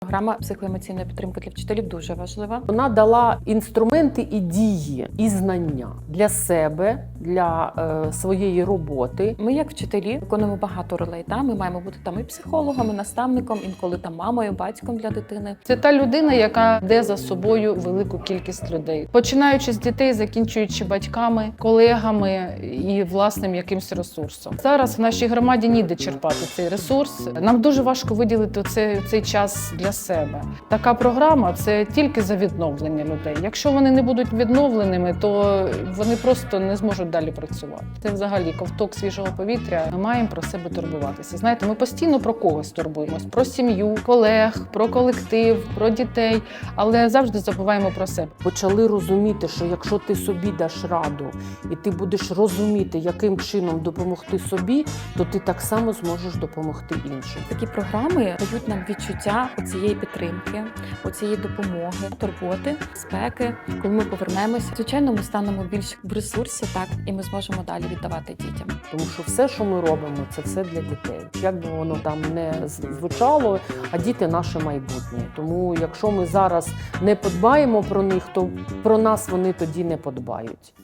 Програма психоемоційної підтримки для вчителів дуже важлива. Вона дала інструменти і дії, і знання для себе, для е, своєї роботи. Ми, як вчителі, виконуємо багато ролей. Та ми маємо бути там і психологом, і наставником, інколи там мамою, батьком для дитини. Це та людина, яка йде за собою велику кількість людей, починаючи з дітей, закінчуючи батьками, колегами і власним якимсь ресурсом. Зараз в нашій громаді ніде черпати цей ресурс. Нам дуже важко виділити цей, цей час для себе. Така програма це тільки за відновлення людей. Якщо вони не будуть відновленими, то вони просто не зможуть далі працювати. Це взагалі ковток свіжого повітря. Ми маємо про себе турбуватися. Знаєте, ми постійно про когось турбуємось: про сім'ю, колег, про колектив, про дітей, але завжди забуваємо про себе. Почали розуміти, що якщо ти собі даш раду і ти будеш розуміти, яким чином допомогти собі, то ти так само зможеш допомогти іншим. Такі програми дають нам відчуття цієї підтримки, цієї допомоги, турботи, безпеки. Коли ми повернемося, звичайно, ми станемо більш в ресурсі, так і ми зможемо далі віддавати дітям. Тому що все, що ми робимо, це все для дітей. Як би воно там не звучало, а діти наше майбутнє. Тому якщо ми зараз не подбаємо про них, то про нас вони тоді не подбають.